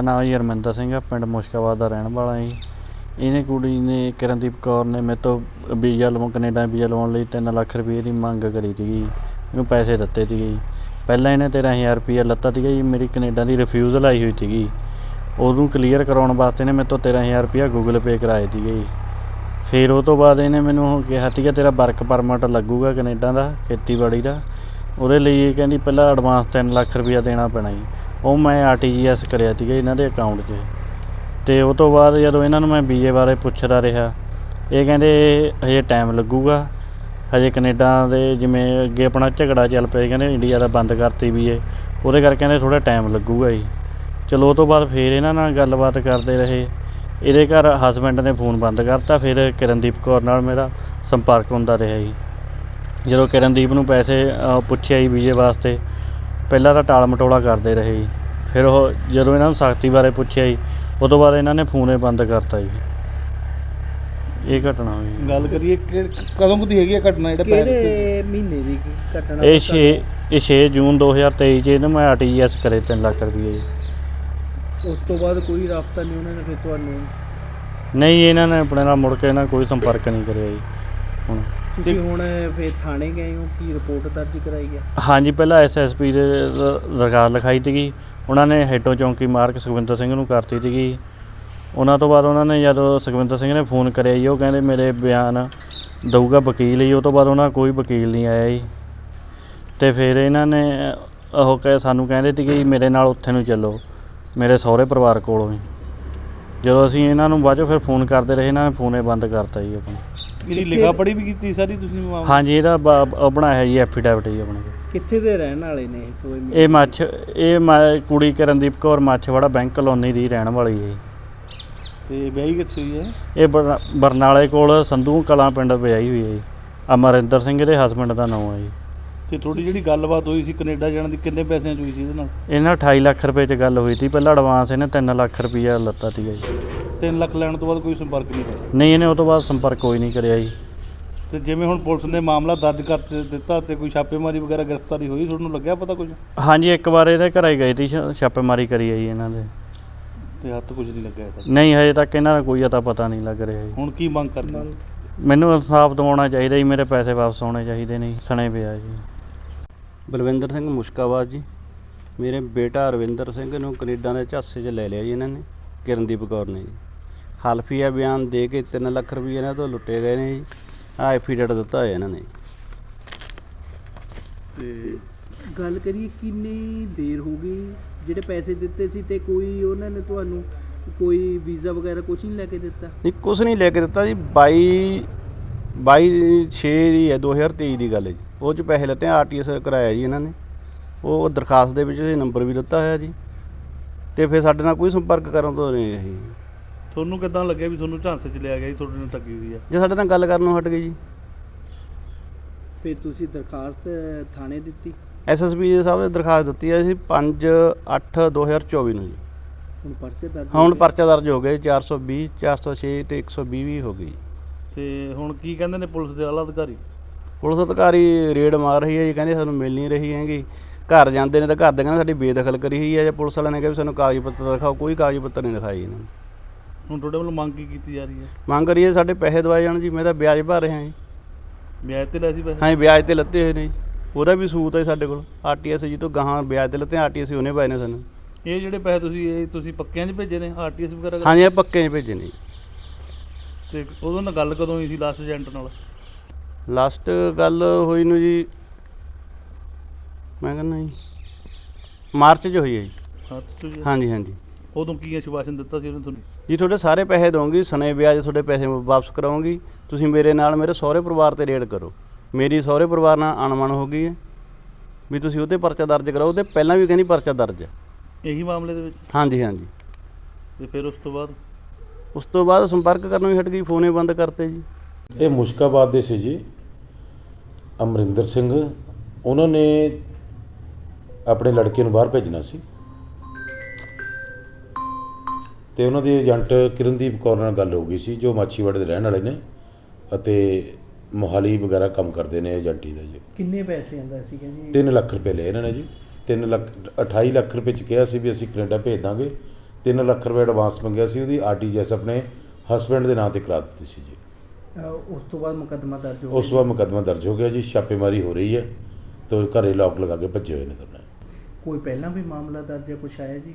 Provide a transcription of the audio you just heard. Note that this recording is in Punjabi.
ਮੇਰਾ ਨਾਮ ਜੀ ਹਰਮਿੰਦਰ ਸਿੰਘ ਆ, ਪਿੰਡ ਮੁਸ਼ਕਾਬਾਦ ਦਾ ਰਹਿਣ ਵਾਲਾ ਜੀ। ਇਹਨੇ ਕੁੜੀ ਨੇ ਕਿਰਨਦੀਪ ਕੌਰ ਨੇ ਮੇਰੇ ਤੋਂ ਵੀਜ਼ਾ ਲਵਾਉਣ ਕੈਨੇਡਾ ਵੀਜ਼ਾ ਲਵਾਉਣ ਲਈ 3 ਲੱਖ ਰੁਪਏ ਦੀ ਮੰਗ ਕਰੀ ਸੀਗੀ ਇਹਨੂੰ ਪੈਸੇ ਦਿੱਤੇ ਸੀਗੇ ਜੀ। ਪਹਿਲਾਂ ਇਹਨੇ 13000 ਰੁਪਏ ਲੱਤਾ ਸੀਗਾ ਜੀ, ਮੇਰੀ ਕੈਨੇਡਾ ਦੀ ਰਿਫਿਊਜ਼ਲ ਆਈ ਹੋਈ ਸੀਗੀ। ਉਹਨੂੰ ਕਲੀਅਰ ਕਰਾਉਣ ਵਾਸਤੇ ਨੇ ਮੇਰੇ ਤੋਂ 13000 ਰੁਪਏ ਗੂਗਲ ਪੇ ਕਰਾਏ ਸੀਗੇ ਜੀ। ਫਿਰ ਉਹ ਤੋਂ ਬਾਅਦ ਇਹਨੇ ਮੈਨੂੰ ਕਿਹਾ ਸੀਗਾ, ਤੇਰਾ ਵਰਕ ਪਰਮਿਟ ਲੱਗੂਗਾ ਕੈਨੇਡਾ ਦਾ, ਖੇਤੀਬਾੜੀ ਦਾ। ਉਹਦੇ ਲਈ ਇਹ ਕਹਿੰਦੀ ਪਹਿਲਾਂ ਐਡਵਾਂਸ 3 ਲੱਖ ਰੁਪਇਆ ਦੇਣਾ ਪੈਣਾ ਜੀ। ਉਹ ਮੈਂ ਆਰਟੀਜੀਐਸ ਕਰਿਆ ਸੀਗਾ ਇਹਨਾਂ ਦੇ ਅਕਾਊਂਟ 'ਚ। ਤੇ ਉਹ ਤੋਂ ਬਾਅਦ ਜਦੋਂ ਇਹਨਾਂ ਨੂੰ ਮੈਂ ਵੀਜ਼ੇ ਬਾਰੇ ਪੁੱਛਦਾ ਰਿਹਾ, ਇਹ ਕਹਿੰਦੇ ਹਜੇ ਟਾਈਮ ਲੱਗੂਗਾ। ਹਜੇ ਕੈਨੇਡਾ ਦੇ ਜਿਵੇਂ ਅੱਗੇ ਆਪਣਾ ਝਗੜਾ ਚੱਲ ਪਿਆ ਕਹਿੰਦੇ ਇੰਡੀਆ ਦਾ ਬੰਦ ਕਰਤੀ ਵੀਜ਼ੇ ਉਹਦੇ ਕਰਕੇ ਕਹਿੰਦੇ ਥੋੜਾ ਟਾਈਮ ਲੱਗੂਗਾ ਜੀ। ਚਲੋ ਉਹ ਤੋਂ ਬਾਅਦ ਫਿਰ ਇਹਨਾਂ ਨਾਲ ਗੱਲਬਾਤ ਕਰਦੇ ਰਹੇ। ਇਹਦੇ ਘਰ ਹਸਬੈਂਡ ਨੇ ਫੋਨ ਬੰਦ ਕਰਤਾ, ਫਿਰ ਕਿਰਨਦੀਪ ਕੌਰ ਨਾਲ ਮੇਰਾ ਸੰਪਰਕ ਹੁੰਦਾ ਰਿਹਾ ਜੀ। ਜਦੋਂ ਕਿਰਨਦੀਪ ਨੂੰ ਪੈਸੇ ਪੁੱਛਿਆ ਜੀ ਵੀਜ਼ੇ ਵਾਸਤੇ ਪਹਿਲਾਂ ਤਾਂ ਟਾਲ ਮਟੋਲਾ ਕਰਦੇ ਰਹੇ ਜੀ। ਫਿਰ ਉਹ ਜਦੋਂ ਇਹਨਾਂ ਨੂੰ ਸਖਤੀ ਬਾਰੇ ਪੁੱਛਿਆ ਜੀ ਉਹ ਤੋਂ ਬਾਅਦ ਇਹਨਾਂ ਨੇ ਫੋਨ ਹੀ ਬੰਦ ਕਰਤਾ ਜੀ। ਇਹ ਘਟਨਾ ਹੋਈ ਜੀ। ਗੱਲ ਕਰੀਏ ਕਿ ਕਦੋਂ ਕੁ ਦੀ ਹੈਗੀ ਆ ਘਟਨਾ ਜਿਹੜਾ ਪੈਰ ਤੇ? ਕਿਹੜੇ ਮਹੀਨੇ ਦੀ ਘਟਨਾ ਇਹ 6 ਇਹ 6 ਜੂਨ 2023 ਚ ਇਹਨੂੰ ਮੈਂ ਆਰਟੀਜੀਐਸ ਕਰੇ 3 ਲੱਖ ਰੁਪਏ ਜੀ। ਉਸ ਤੋਂ ਬਾਅਦ ਕੋਈ ਰਾਬਤਾ ਨਹੀਂ ਉਹਨਾਂ ਨੇ ਫਿਰ ਤੁਹਾਨੂੰ? ਨਹੀਂ ਇਹਨਾਂ ਨੇ ਆਪਣੇ ਨਾਲ ਮੁੜ ਕੇ ਇਹਨਾਂ ਕੋਈ ਸੰਪਰਕ ਨਹੀਂ ਕਰਿਆ ਜੀ। ਹੁਣ ਤੁਸੀਂ ਹੁਣ ਫਿਰ ਥਾਣੇ ਗਏ ਹੋ, ਕੀ ਰਿਪੋਰਟ ਦਰਜ ਕਰਾਈ ਹੈ ਹਾਂਜੀ, ਪਹਿਲਾਂ ਐਸਐਸਪੀ ਦੇ ਦ- ਦਰਖਾਸਤ ਲਿਖਾਈ ਸੀਗੀ। ਉਹਨਾਂ ਨੇ ਹੈਡੋ ਚੌਂਕੀ ਮਾਰਕ ਸੁਖਵਿੰਦਰ ਸਿੰਘ ਨੂੰ ਕਰਤੀ ਸੀਗੀ। ਉਹਨਾਂ ਤੋਂ ਬਾਅਦ ਉਹਨਾਂ ਨੇ ਜਦੋਂ ਸੁਖਵਿੰਦਰ ਸਿੰਘ ਨੇ ਫੋਨ ਕਰਿਆ ਜੀ, ਉਹ ਕਹਿੰਦੇ ਮੇਰੇ ਬਿਆਨ ਦਊਗਾ ਵਕੀਲ ਜੀ। ਉਹ ਤੋਂ ਬਾਅਦ ਉਹਨਾਂ ਕੋਈ ਵਕੀਲ ਨਹੀਂ ਆਇਆ ਜੀ। ਤੇ ਫਿਰ ਇਹਨਾਂ ਨੇ ਉਹ ਕਹੇ, ਸਾਨੂੰ ਕਹਿੰਦੇ ਸੀਗੇ ਜੀ, ਮੇਰੇ ਨਾਲ ਉੱਥੇ ਨੂੰ ਚੱਲੋ। ਮੇਰੇ ਸਹੁਰੇ ਪਰਿਵਾਰ ਕੋਲੋਂ ਹੀ। ਜਦੋਂ ਅਸੀਂ ਇਹਨਾਂ ਨੂੰ ਬਾਅਦ 'ਚੋਂ ਫਿਰ ਫੋਨ ਕਰਦੇ ਰਹੇ, ਇਹਨਾਂ ਨੇ ਫੋਨੇ ਬੰਦ ਕਰਤਾ ਜੀ ਆਪਣਾ। ਇਹਦੀ ਲਿਖਾ ਪੜੀ ਵੀ ਕੀਤੀ ਸਾਰੀ ਤੁਸੀਂ ਹਾਂਜੀ ਇਹਦਾ ਬ- ਉਹ ਬਣਾਇਆ ਜੀ ਐਫੀਡੈਵਿਟ ਜੀ ਆਪਣੇ। ਕੋਲ ਕਿੱਥੇ ਦੇ ਰਹਿਣ ਵਾਲੇ ਨੇ ਇਹ ਕੋਈ ਇਹ ਮੱਛ ਇਹ ਮ- ਕੁੜੀ ਕਰਨਦੀਪ ਕੌਰ ਮੱਛਵਾੜਾ ਬੈਂਕ ਕਲੋਨੀ ਦੀ ਰਹਿਣ ਵਾਲੀ ਹੈ ਤੇ ਵਿਆਹੀ ਕਿੱਥੇ ਹੋਈ ਹੈ? ਇਹ ਬਰ- ਬਰਨਾਲੇ ਕੋਲ ਸੰਧੂ ਕਲਾਂ ਪਿੰਡ ਵਿਆਹੀ ਹੋਈ ਹੈ ਜੀ। ਅਮਰਿੰਦਰ ਸਿੰਘ ਦੇ ਹਸਬੰਡ ਦਾ ਨਾਮ ਹੈ ਜੀ। ਤੇ ਤੁਹਾਡੀ ਜਿਹੜੀ ਗੱਲਬਾਤ ਹੋਈ ਸੀ ਕੈਨੇਡਾ ਜਾਣ ਦੀ ਕਿੰਨੇ ਪੈਸਿਆਂ ਚ ਹੋਈ ਸੀ ਇਹਦੇ ਨਾਲ? ਇਹਨਾਂ 28 ਲੱਖ ਰੁਪਏ 'ਚ ਗੱਲ ਹੋਈ ਸੀ ਪਹਿਲਾਂ ਐਡਵਾਂਸ ਇਹਨੇ 3 ਲੱਖ ਰੁਪਈਆ ਲੱਤਾ ਸੀਗਾ ਜੀ। 3 ਲੱਖ ਲੈਣ ਤੋਂ ਬਾਅਦ ਕੋਈ ਸੰਪਰਕ ਨਹੀਂ ਹੋਇਆ। ਨਹੀਂ ਇਹਨੇ ਉਹ ਤੋਂ ਬਾਅਦ ਸੰਪਰਕ ਕੋਈ ਨਹੀਂ ਕਰਿਆ ਜੀ। ਤੇ ਜਿਵੇਂ ਹੁਣ ਪੁਲਿਸ ਨੇ ਮਾਮਲਾ ਦਰਜ ਕਰ ਦ- ਦਿੱਤਾ ਤੇ ਕੋਈ ਛਾਪੇਮਾਰੀ ਵਗੈਰਾ ਗ੍ਰਿਫਤਾਰੀ ਹੋਈ ਤੁਹਾਨੂੰ ਲੱਗਿਆ ਪਤਾ ਕੁਝ? ਹਾਂਜੀ ਇੱਕ ਵਾਰ ਇਹਦੇ ਘਰੇ ਗਏ ਸੀ ਛ- ਛਾਪੇਮਾਰੀ ਕਰੀ ਹੈ ਜੀ ਇਹਨਾਂ ਦੇ। ਤੇ ਹੱਥ ਕੁਝ ਨਹੀਂ ਲੱਗਿਆ ਇਹਦਾ? ਨਹੀਂ ਹਜੇ ਤੱਕ ਇਹਨਾਂ ਦਾ ਕੋਈ ਅਤਾ ਪਤਾ ਨਹੀਂ ਲੱਗ ਰਿਹਾ ਜੀ। ਹੁਣ ਕੀ ਮੰਗ ਕਰਦੇ ਹੋ? ਮੈਨੂੰ ਇਨਸਾਫ ਦਿਵਾਉਣਾ ਚਾਹੀਦਾ ਜੀ ਮੇਰੇ ਪੈਸੇ ਵਾਪਸ ਆਉਣੇ ਚਾਹੀਦੇ ਨੇ ਜੀ। ਸਣੇ ਪਿਆ ਜੀ। ਬਲਵਿੰਦਰ ਸਿੰਘ ਮੁਸ਼ਕਾਬਾਦ ਜੀ ਮੇਰੇ ਬੇਟਾ ਅਰਵਿੰਦਰ ਸਿੰਘ ਨੂੰ ਕੈਨੇਡਾ ਦੇ ਝਾਂਸੇ 'ਚ ਲੈ ਲਿਆ ਜੀ ਇਹਨਾਂ ਨੇ ਕਿਰਨਦੀਪ ਕੌਰ ਨੇ ਜੀ। ਹਲਫੀਆ ਬਿਆਨ ਦੇ ਕੇ 3 ਲੱਖ ਰੁਪਏ ਇਹਨਾਂ ਤੋਂ ਲੁੱਟੇ ਗਏ ਨੇ ਜੀ। ਆ ਐਫੀਡੇਟ ਦਿੱਤਾ ਹੋਇਆ ਇਹਨਾਂ ਨੇ। ਤੇ ਗੱਲ ਕਰੀਏ ਕਿੰਨੀ ਦੇਰ ਹੋ ਗਈ? ਜਿਹੜੇ ਪੈਸੇ ਦਿੱਤੇ ਸੀ ਤੇ ਕੋਈ ਉਹਨਾਂ ਨੇ ਤੁਹਾਨੂੰ ਕੋਈ ਵੀਜ਼ਾ ਵਗੈਰਾ ਕੁਝ ਨਹੀਂ ਲੈ ਕੇ ਦਿੱਤਾ? ਨਹੀਂ ਕੁਛ ਨਹੀਂ ਲੈ ਕੇ ਦਿੱਤਾ ਜੀ। 22 22 6 ਦੀ ਹੈ 2023 ਦੀ ਗੱਲ ਹੈ ਜੀ। ਉਹ 'ਚ ਪੈਸੇ ਲੱਤੇ ਆਰਟੀਐਸ ਕਰਾਇਆ ਜੀ ਇਹਨਾਂ ਨੇ। ਉਹ ਦਰਖਾਸਤ ਦੇ ਵਿੱਚ ਇਹ ਨੰਬਰ ਵੀ ਦਿੱਤਾ ਹੋਇਆ ਜੀ। ਤੇ ਫਿਰ ਸਾਡੇ ਨਾਲ ਕੋਈ ਸੰਪਰਕ ਕਰਨ ਤੋਂ ਨਹੀਂ ਰਹੀ। ਤੁਹਾਨੂੰ ਕਿਦਾਂ ਲੱਗਿਆ ਵੀ ਤੁਹਾਨੂੰ ਝਾਂਸੇ ਚ ਲਿਆ ਗਿਆ ਜੀ ਤੁਹਾਡੇ ਨਾਲ ਠੱਗੀ ਹੋਈ ਆ? ਜੇ ਸਾਡੇ ਨਾਲ ਗੱਲ ਕਰਨੋਂ ਹਟ ਗਏ ਜੀ। ਫਿਰ ਤੁਸੀਂ ਦਰਖਾਸਤ ਥਾਣੇ ਦਿੱਤੀ? ਐਸਐਸਪੀ ਦੇ ਸਾਹਿਬ ਨੇ ਦਰਖਾਸਤ ਦਿੱਤੀ ਹੈ ਸੀ 5 8 2024 ਨੂੰ ਜੀ। ਹੁਣ ਪਰਚੇ ਦਰਜ ਹੁਣ। ਪਰਚਾ ਦਰਜ ਹੋ ਗਏ 420 406 ਤੇ 120 ਵੀ ਹੋ ਗਈ ਤੇ ਹੁਣ ਕੀ ਕਹਿੰਦੇ ਨੇ ਪੁਲਿਸ ਦੇ ਆਲਾ ਅਧਿਕਾਰੀ? ਪੁਲਿਸ ਅਧਿਕਾਰੀ ਰੇਡ ਮਾਰ ਰਹੀ ਹੈ ਜੀ ਕਹਿੰਦੇ ਸਾਨੂੰ ਮਿਲ ਨਹੀਂ ਰਹੀ ਹੈਗੀ। ਘਰ ਜਾਂਦੇ ਨੇ ਤਾਂ ਘਰ ਦੇ ਕਹਿੰਦੇ ਸਾਡੀ ਬੇਦਖਲ ਕਰੀ ਹੋਈ ਹੈ ਜੇ ਪੁਲਿਸ ਵਾਲਿਆਂ ਨੇ ਕਿਹਾ ਵੀ ਸਾਨੂੰ ਕਾਗਜ਼ ਪੱਤਰ ਦਿਖਾਓ ਕੋਈ ਕਾਗਜ਼ ਪੱਤਰ ਨਹੀਂ ਦਿਖਾਈ ਇਹਨਾਂ ਨੇ। ਹੁਣ ਤੁਹਾਡੇ ਵੱਲੋਂ ਮੰਗ ਕੀ ਕੀਤੀ ਜਾ ਰਹੀ ਹੈ? ਮੰਗ ਕਰੀਏ ਸਾਡੇ ਪੈਸੇ ਦਵਾਏ ਜਾਣ ਜੀ ਮੈਂ ਤਾਂ ਵਿਆਜ ਭਰ ਰਿਹਾ ਜੀ। ਵਿਆਜ ਤੇ ਲੈ ਸੀ ਪੈਸੇ? ਹਾਂ ਵਿਆਜ ਤੇ ਲੱਤੇ ਹੋਏ ਨੇ ਜੀ। ਉਹਦਾ ਵੀ ਸੂਤ ਹੈ ਸਾਡੇ ਕੋਲ। ਆਰਟੀਐਸ ਜੀ ਤੋਂ ਗਾਹਾਂ ਵਿਆਜ ਤੇ ਲੱਤੇ ਆਰਟੀਐਸ ਉਹਨੇ ਪਾਏ ਨੇ ਸਾਨੂੰ। ਇਹ ਜਿਹੜੇ ਪੈਸੇ ਤੁਸੀਂ ਇਹ ਤੁਸੀਂ ਪੱਕਿਆਂ 'ਚ ਭੇਜੇ ਨੇ? ਆਰਟੀਐਸ ਵਗੈਰਾ? ਹਾਂਜੀ ਇਹ ਪੱਕੇ 'ਚ ਭੇਜੇ ਨੇ ਤੇ ਉਦੋਂ ਨਾਲ ਗੱਲ ਕਦੋਂ ਹੋਈ ਸੀ ਲਾਸਟ ਏਜੰਟ ਨਾਲ? ਲਾਸਟ ਗੱਲ ਹੋਈ ਨੂੰ ਜੀ ਮੈਂ ਕਹਿੰਦਾ ਜੀ ਮਾਰਚ 'ਚ ਹੋਈ ਹੈ ਜੀ। ਹਾਂ? ਹਾਂਜੀ ਹਾਂਜੀ ਉਦੋਂ ਕੀ ਆਸ਼ਵਾਸਨ ਦਿੱਤਾ ਸੀ ਉਹਨੇ ਤੁਹਾਨੂੰ? ਜੀ ਤੁਹਾਡੇ ਸਾਰੇ ਪੈਸੇ ਦਵਾਂਗੀ ਸਨੇ ਵਿਆਜ ਤੁਹਾਡੇ ਪੈਸੇ ਵਾਪਸ ਕਰਾਉਂਗੀ ਤੁਸੀਂ ਮੇਰੇ ਨਾਲ ਮੇਰੇ ਸਹੁਰੇ ਪਰਿਵਾਰ ਤੇ ਰੇਡ ਕਰੋ। ਮੇਰੀ ਸਹੁਰੇ ਪਰਿਵਾਰ ਨਾਲ ਅਣਮਨ ਹੋ ਗਈ ਹੈ। ਵੀ ਤੁਸੀਂ ਉਹਤੇ ਪਰਚਾ ਦਰਜ ਕਰਾਓ ਉਹਦੇ ਪਹਿਲਾਂ ਵੀ ਕਹਿੰਦੀ ਪਰਚਾ ਦਰਜ ਹੈ। ਇਹੀ ਮਾਮਲੇ ਦੇ ਵਿੱਚ? ਹਾਂਜੀ ਹਾਂਜੀ। ਤੇ ਫਿਰ ਉਸ ਤੋਂ ਬਾਅਦ? ਉਸ ਤੋਂ ਬਾਅਦ ਸੰਪਰਕ ਕਰਨੋਂ ਹੀ ਹਟ ਗਈ ਫੋਨੇ ਬੰਦ ਕਰਤੇ ਜੀ। ਇਹ ਮੁਸ਼ਕਾਬਾਦ ਦੇ ਸੀ ਜੀ। ਅਮਰਿੰਦਰ ਸਿੰਘ ਉਹਨਾਂ ਨੇ ਆਪਣੇ ਲੜਕੇ ਨੂੰ ਬਾਹਰ ਭੇਜਣਾ ਸੀ। ਤੇ ਉਹਨਾਂ ਦੇ ਏਜੰਟ ਕਿਰਨਦੀਪ ਕੌਰ ਨਾਲ ਗੱਲ ਹੋ ਗਈ ਸੀ ਜੋ ਮਾਛੀਵਾੜੇ ਦੇ ਰਹਿਣ ਵਾਲੇ ਨੇ ਅਤੇ ਮੋਹਾਲੀ ਵਗੈਰਾ ਕੰਮ ਕਰਦੇ ਨੇ ਏਜੰਟੀ ਦਾ ਜੀ। ਕਿੰਨੇ ਪੈਸੇ ਆਂਦਾ ਸੀ ਕਹਿੰਦੀ? 3 ਲੱਖ ਰੁਪਏ ਲਏ ਇਹਨਾਂ ਨੇ ਜੀ। 3 ਲੱਖ 28 ਲੱਖ ਰੁਪਏ ਚ ਕਿਹਾ ਸੀ ਵੀ ਅਸੀਂ ਕੈਨੇਡਾ ਭੇਜ ਦਾਂਗੇ। 3 ਲੱਖ ਰੁਪਏ ਐਡਵਾਂਸ ਮੰਗਿਆ ਸੀ ਉਹਦੀ ਆਰਟੀਜੀਐਸ ਆਪਣੇ ਹਸਬੰਡ ਦੇ ਨਾਂ ਤੇ ਕਰਾ ਦਿੱਤੀ ਸੀ ਜੀ। ਉਸ ਤੋਂ ਬਾਅਦ ਮੁਕੱਦਮਾ ਦਰਜ ਹੋ ਉਸ ਤੋਂ ਬਾਅਦ ਮੁਕੱਦਮਾ ਦਰਜ ਹੋ ਗਿਆ ਜੀ ਛਾਪੇਮਾਰੀ ਹੋ ਰਹੀ ਹੈ ਤੇ ਘਰੇ ਲੋਕ ਲਗਾ ਕੇ ਭੱਜੇ ਹੋਏ ਨੇ ਦੋਨੇ। ਕੋਈ ਪਹਿਲਾਂ ਵੀ ਮਾਮਲਾ ਦਰਜ ਹੈ ਕੁਛ ਆਇਆ ਜੀ?